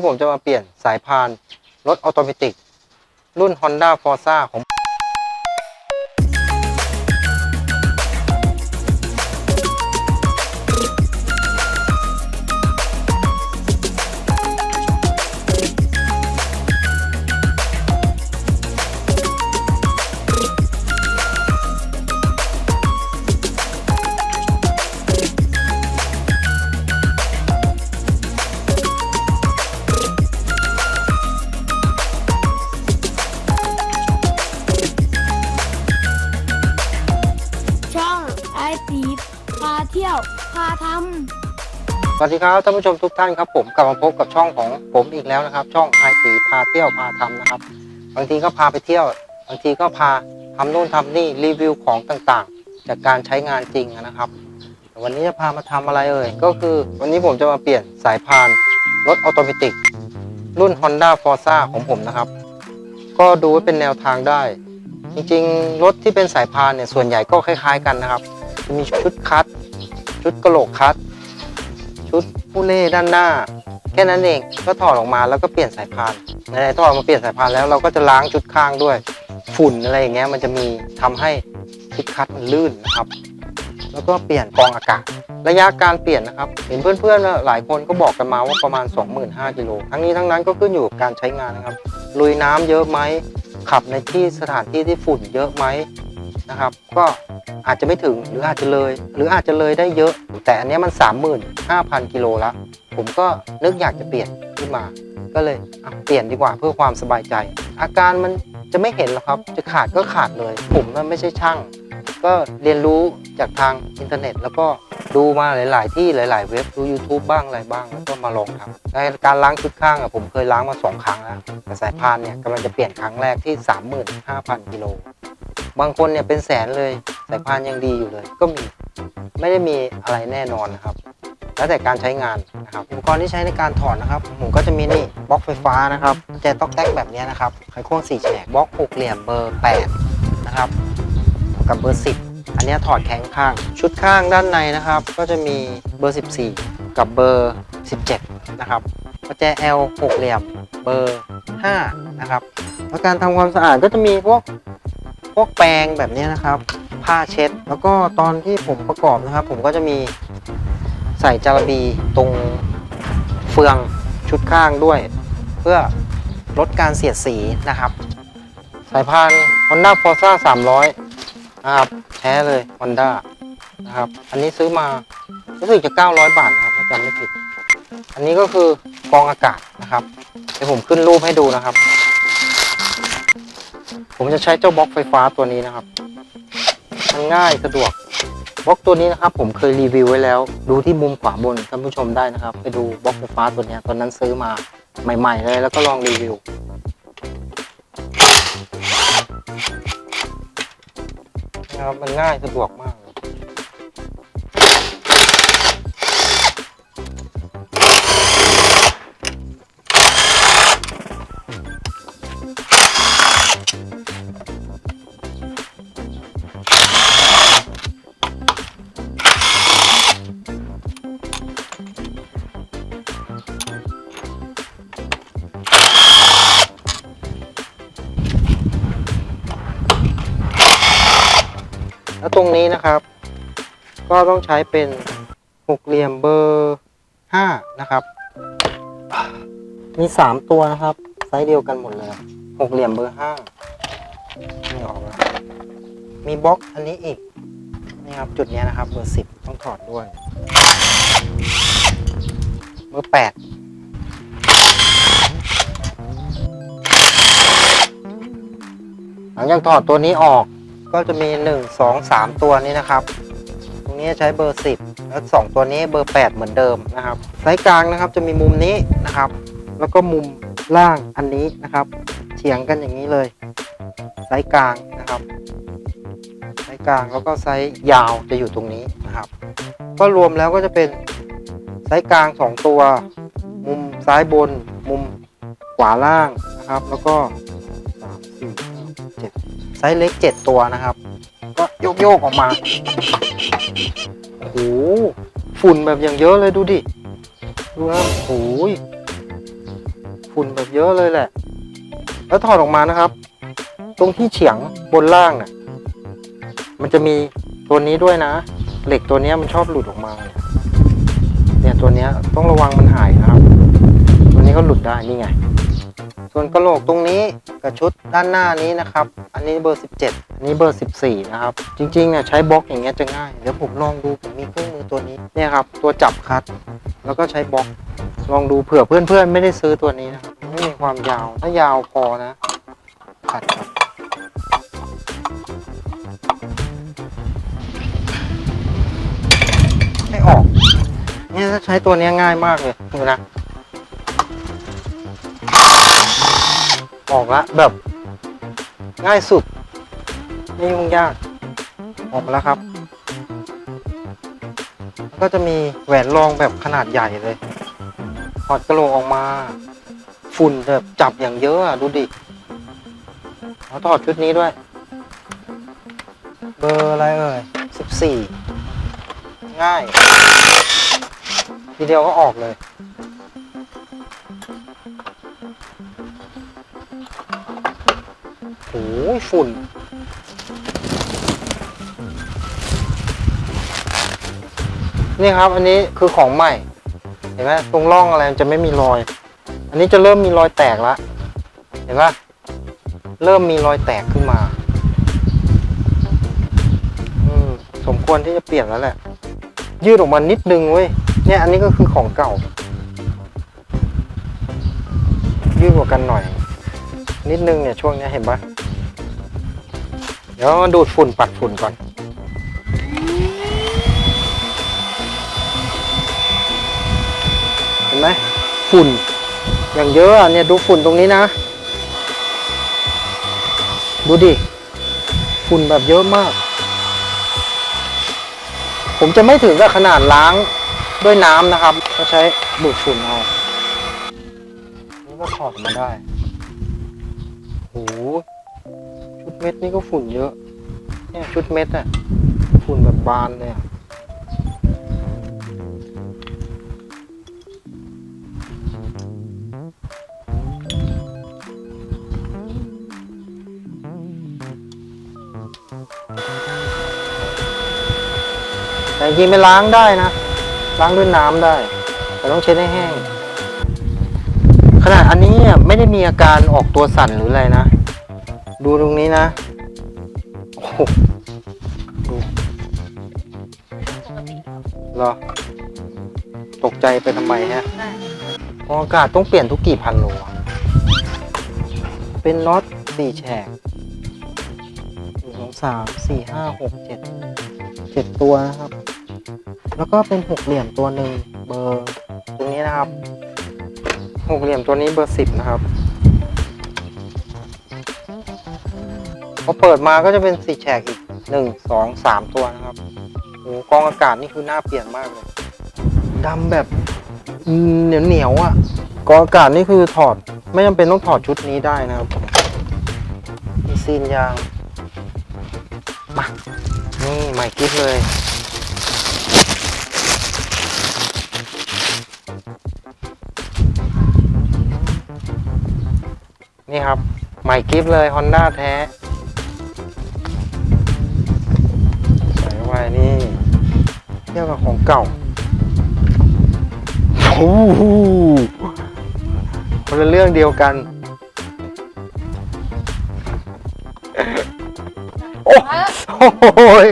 ี้ผมจะมาเปลี่ยนสายพานรถออโตเมติกรุ่น Honda Forza ของ สวัสดีครับท่านผู้ชมทุกท่านครับผมกลับมาพบกับช่องของผมอีกแล้วนะครับ ช่องไอสีพาเที่ยวพาทำนะครับ บางทีก็พาไปเที่ยว บางทีก็พาทำนู่นทำนี่รีวิวของต่างๆ จากการใช้งานจริงนะครับ วันนี้จะพามาทำอะไรเอ่ยก็คือวันนี้ผมจะมาเปลี่ยนสายพานรถออโตเมติกรุ่น Honda Forza ของผมนะครับ ก็ดูไว้เป็นแนวทางได้ จริงๆ รถที่เป็นสายพานเนี่ยส่วนใหญ่ก็คล้าย ๆ กันนะครับ จะมีชุดคัดชุดกระโหลกคัด ชุดผู้เล่ด้านหน้า แค่นั้นเองก็ถอดออกมาแล้วก็เปลี่ยนสายพานไหนๆถอดมาเปลี่ยนสายพานแล้วเราก็จะล้างชุดข้างด้วย ฝุ่นอะไรอย่างเงี้ยมันจะมีทำให้ชุดคัดมันลื่นนะครับ แล้วก็เปลี่ยนกองอากาศระยะการเปลี่ยนนะครับ เห็นเพื่อนๆหลายคนก็บอกกันมาว่าประมาณ 25,000กิโลทั้งนี้ทั้งนั้นก็ขึ้นอยู่กับการใช้งานนะครับลุยน้ำเยอะไหมขับในที่สถานที่ที่ฝุ่นเยอะไหม นะครับ ก็อาจจะไม่ถึงหรืออาจจะเลย หรืออาจจะเลยได้เยอะ แต่อันนี้มัน 35,000 กิโลละ ผมก็นึกอยากจะเปลี่ยนขึ้นมา ก็เลยเปลี่ยนดีกว่าเพื่อความสบายใจ อาการมันจะไม่เห็นหรอกครับ จะขาดก็ขาดเลย ผมน่ะไม่ใช่ช่าง ก็เรียนรู้จากทางอินเทอร์เน็ต แล้วก็ดูมาหลาย ๆ ที่หลาย ๆ เว็บดู YouTube บ้างอะไรบ้างแล้วก็มาลองทำในการล้างชุดข้างอะผมเคยล้างมาสองครั้งแล้วแต่สายพานเนี่ยกำลังจะเปลี่ยนครั้งแรกที่ 35,000กิโล บางคนเนี่ยเป็นแสนเลยสายพานยังดีอยู่เลย ก็มีไม่ได้มีอะไรแน่นอนนะครับ แล้วแต่การใช้งานนะครับอุปกรณ์ที่ใช้ในการถอดนะครับผมก็จะมีนี่บล็อกไฟฟ้านะครับแจต๊อกแท็กแบบนี้นะครับไขควงสี่แฉกบล็อกหกเหลี่ยมเบอร์ 8 นะครับ กับเบอร์ 10 อันนี้ถอดแข้งข้าง ชุดข้างด้านในนะครับ ก็จะมีเบอร์ 14 กับเบอร์ 17 นะครับประแจ L หกเหลี่ยมเบอร์ 5 นะครับแล้วการทำความสะอาดก็จะมีพวก วกแปรงแบบนี้นะครับ ผ้าเช็ด แล้วก็ตอนที่ผมประกอบนะครับ ผมก็จะมีใส่จาระบีตรงเฟืองชุดข้างด้วย เพื่อลดการเสียดสีนะครับ สายพาน Honda Forza 300 นะครับ แท้เลย Honda นะครับ อันนี้ซื้อมารู้สึกจะ 900 บาทนะครับถ้าจำไม่ผิด อันนี้ก็คือกองอากาศนะครับ เดี๋ยวผมขึ้นรูปให้ดูนะครับ ผมจะใช้เจ้าบล็อกไฟฟ้าตัวนี้นะครับมันง่ายสะดวกบล็อกตัวนี้นะครับผมเคยรีวิวไว้แล้ว ดูที่มุมขวาบนท่านผู้ชมได้นะครับ ไปดูบล็อกไฟฟ้าตัวนี้ตอนนั้นซื้อมาใหม่ ๆ เลย แล้วก็ลองรีวิว นะครับมันง่ายสะดวกมาก ตรงนี้นะครับ ก็ต้องใช้เป็นหกเหลี่ยมเบอร์ห้านะครับ มีสามตัวนะครับ ไซส์เดียวกันหมดเลยหกเหลี่ยมเบอร์ห้าไม่ออกแล้วมีบล็อกอันนี้อีกนี่ครับจุดนี้นะครับ เบอร์สิบต้องถอดด้วย เบอร์แปดหลังจากถอดตัวนี้ออก ก็จะมี 1 2 3 ตัวนี้นะครับ ตรงนี้ใช้เบอร์ 10 แล้ว 2 ตัวนี้เบอร์ 8 เหมือนเดิมนะครับไซส์กลางนะครับจะมีมุมนี้นะครับ แล้วก็มุมล่างอันนี้นะครับเฉียงกันอย่างนี้เลยไซส์กลางนะครับไซส์กลางแล้วก็ไซส์ยาวจะอยู่ตรงนี้นะครับ ก็รวมแล้วก็จะเป็นไซส์กลาง 2 ตัว มุมซ้ายบน มุมขวาล่างนะครับ แล้วก็ ไซส์เล็ก 7 ตัวนะครับ ก็โยกโยกๆออกมาโอ้โหฝุ่นแบบอย่างเยอะเลยดูดิดูนะโอ้โหฝุ่นแบบเยอะเลยแหละ แล้วถอดออกมานะครับ ตรงที่เฉียงบนล่างน่ะมันจะมีตัวนี้ด้วยนะ เหล็กตัวนี้มันชอบหลุดออกมา เนี่ยตัวนี้ต้องระวังมันหายนะครับ ตัวนี้ก็หลุดได้นี่ไง ส่วนกระโหลกตรงนี้กับชุดด้านหน้านี้นะครับ อันนี้เบอร์ 17 อันนี้เบอร์ 14 นะครับ จริงๆเนี่ยใช้บล็อกอย่างเงี้ยจะง่าย เดี๋ยวผมลองดูผมมีเครื่องมือตัวนี้เนี่ยครับ ตัวจับคัด แล้วก็ใช้บล็อก ลองดูเผื่อเพื่อนๆ ไม่ได้ซื้อตัวนี้นะครับไม่มีความยาว ถ้ายาวพอนะขัดครับไม่ออก เนี่ยถ้าใช้ตัวนี้ง่ายมากเลยดูนะ ออกละแบบ ง่ายสุด ไม่ยุ่งยาก ออกมาแล้วครับ ก็จะมีแหวนรองแบบขนาดใหญ่เลยถอดกระโหลกออกมา ฝุ่นแบบจับอย่างเยอะอะดูดิเอาถอดชุดนี้ด้วย เบอร์อะไรเอ่ยสิบสี่ง่าย ทีเดียวก็ออกเลย ฝุ่น นี่ครับอันนี้คือของใหม่ เห็นไหมตรงร่องอะไรมันจะไม่มีรอย อันนี้จะเริ่มมีรอยแตกแล้วเห็นปะเริ่มมีรอยแตกขึ้นมาอืมสมควรที่จะเปลี่ยนแล้วแหละ ยืดออกมานิดนึงเว้ยเนี่ยอันนี้ก็คือของเก่า ยืดกว่ากันหน่อย นิดนึงเนี่ยช่วงนี้เห็นปะเดี๋ยวดูดฝุ่นปัดฝุ่นก่อน เห็นไหมฝุ่น อย่างเยอะเนี่ยดูฝุ่นตรงนี้นะ ดูดิ ฝุ่นแบบเยอะมาก ผมจะไม่ถึงกับขนาดล้างด้วยน้ำนะครับ ก็ใช้ดูดฝุ่นเอา นี่ก็ถอดมาได้ เม็ดนี่ก็ฝุ่นเยอะ เนี่ยชุดเม็ดอะฝุ่นแบบบานเลยอะแต่จริงๆไปล้างได้นะ ล้างด้วยน้ำได้ แต่ต้องเช็ดให้แห้ง ขนาดอันนี้เนี่ยไม่ได้มีอาการออกตัวสั่นหรืออะไรนะ ดูตรงนี้นะโอ้โหดูเหรอ ตกใจไปทำไมฮะกองอากาศต้องเปลี่ยนทุกกี่พันโลอะเป็นน็อตสี่แฉกหนึ่งสองสามสี่ห้าหกเจ็ดเจ็ดตัวนะครับ แล้วก็เป็นหกเหลี่ยมตัวหนึ่งเบอร์ตรงนี้นะครับหกเหลี่ยมตัวนี้เบอร์สิบนะครับ พอเปิดมาก็จะเป็นสี่แฉกอีกหนึ่งสองสามตัวนะครับโอ้กองอากาศนี่คือน่าเปลี่ยนมากเลยดำแบบเหนียวเหนียวๆอะกองอากาศนี่คือถอดไม่จำเป็นต้องถอดชุดนี้ได้นะครับมมีซีนยางมานี่ใหม่กิ๊บเลยนี่ครับใหม่กิฟเลย Honda แท้ นี่เทียบกับของเก่าโอ้โหคนละเรื่องเดียวกันโอ้โหย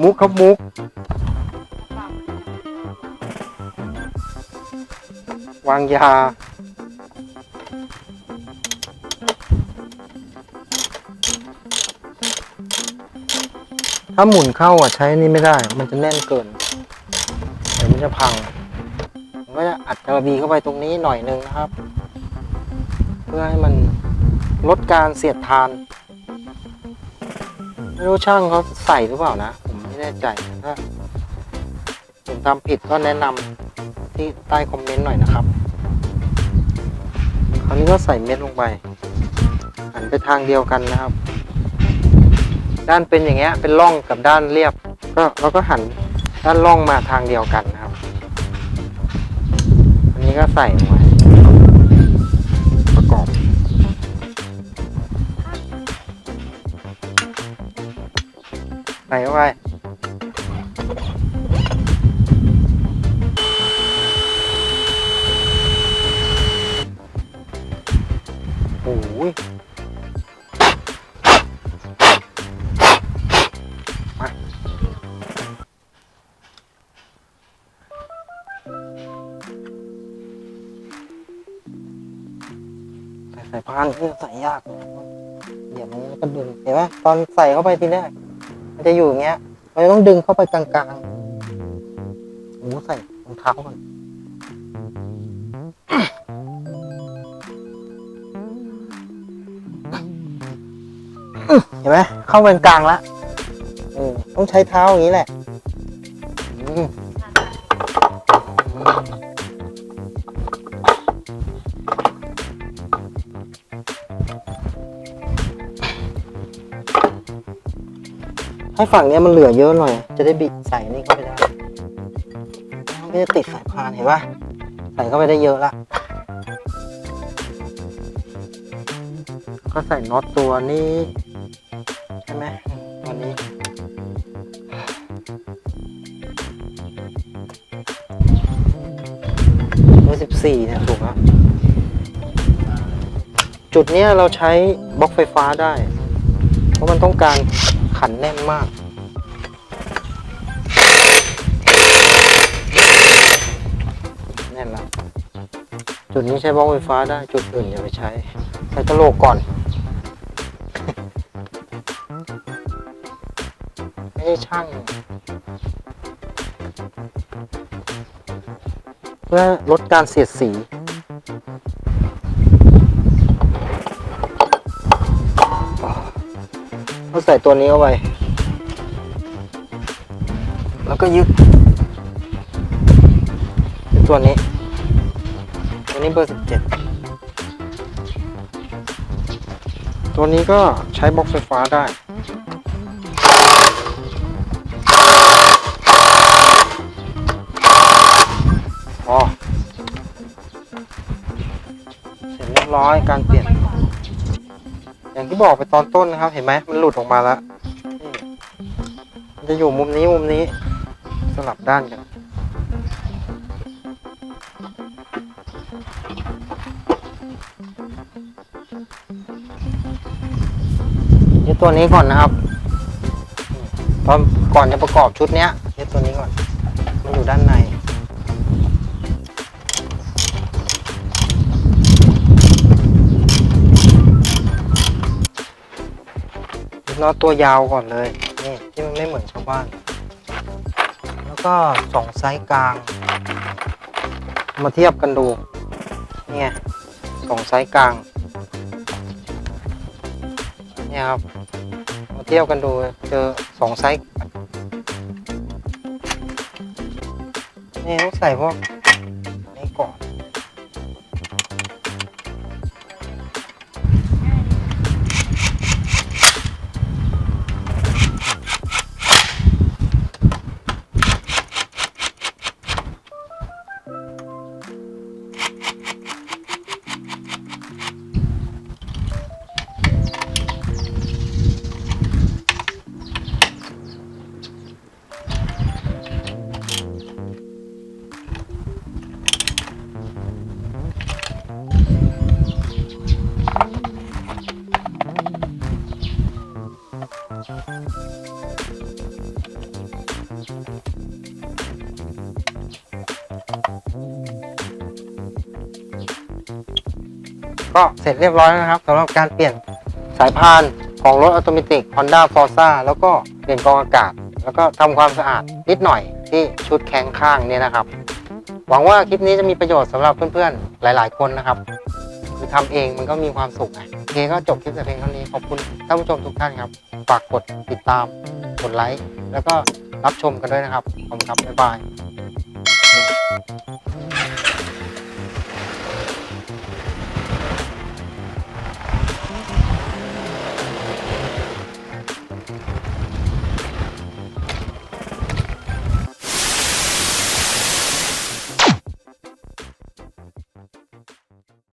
มุกครับมุกวางยา ถ้าหมุนเข้าอะใช้นี่ไม่ได้ มันจะแน่นเกินเดี๋ยวมันจะพังผมก็จะอัดกระบีเข้าไปตรงนี้หน่อยนึงนะครับ เพื่อให้มันลดการเสียดทาน ไม่รู้ช่างเขาใส่หรือเปล่านะ ผมไม่แน่ใจถ้าผมทำผิดก็แนะนำที่ใต้คอมเมนต์หน่อยนะครับ คราวนี้ก็ใส่เม็ดลงไปหันไปทางเดียวกันนะครับ ด้านเป็นอย่างเงี้ยเป็นร่องกับด้านเรียบ ก็เราก็หันด้านร่องมาทางเดียวกันนะครับ อันนี้ก็ใส่ลงไปประกอบใส่เข้าไปโอ้ยานเพื่ใส่ยาก เดี๋ยวมันก็ดึงเห็นไหมตอนใส่เข้าไปทีแรกมันจะอยู่อย่างเงี้ยเราจะต้องดึงเข้าไปกลางๆโอ้โหใส่รองเท้าก่อนเห็นไหมเข้าเป็นกลางละเออต้องใช้เท้าอย่างนี้แหละ ให้ฝั่งเนี้ยมันเหลือเยอะหน่อย จะได้บิดใส่นี่เข้าไปได้มันก็จะติดสายพานเห็นปะใส่เข้าไปได้เยอะละก็ใส่น็อตตัวนี้ ใช่ไหมตัวนี้เบอร์สิบสี่เนี่ยถูกครับจุดเนี้ยเราใช้บล็อกไฟฟ้าได้ เพราะมันต้องการ ขันแน่นมาก แน่นและจุดนี้ใช้บล็อกไฟฟ้าได้ จุดอื่นอย่าไปใช้ใส่กระโหลกก่อน ไม่ได้ช่าง เพื่อลดการเสียดสี ก็ใส่ตัวนี้เข้าไป แล้วก็ยึดตัวนี้ ตัวนี้เบอร์สิบเจ็ดตัวนี้ก็ใช้บล็อกไฟฟ้าได้อ๋อเสร็จเรียบร้อยการเปลี่ยน อย่างที่บอกไปตอนต้นนะครับ เห็นไหมมันหลุดออกมาแล้วนี่มันจะอยู่มุมนี้มุมนี้สลับด้านกันยึดตัวนี้ก่อนนะครับ ตอนก่อนจะประกอบชุดเนี้ยยึดตัวนี้ก่อน มันอยู่ด้านใน ยึดน็อตตัวยาวก่อนเลยนี่ที่มันไม่เหมือนชาวบ้าน แล้วก็สองไซส์กลาง มาเทียบกันดูเนี่ยสองไซส์กลางเนี่ยครับมาเทียบกันดูเจอสองไซส์นี่ต้องใส่พวก ก็เสร็จเรียบร้อยนะครับสำหรับการเปลี่ยนสายพานของรถออโตเมติ Honda Forza แล้วก็เปลี่ยนกรองอากาศ แล้วก็ทำความสะอาดนิดหน่อยที่ชุดแข้งข้างเนี่ยนะครับ หวังว่าคลิปนี้จะมีประโยชน์สำหรับเพื่อนๆ หลาย ๆ คนนะครับคือทำเองมันก็มีความสุขไงโอเคก็จบคลิปแต่เพียงเท่านี้ขอบคุณท่านผู้ชมทุกท่านครับฝากกดติดตามกดไลค์แล้วก็รับชมกันด้วยนะครับขอบคุณครับบ๊ายบาย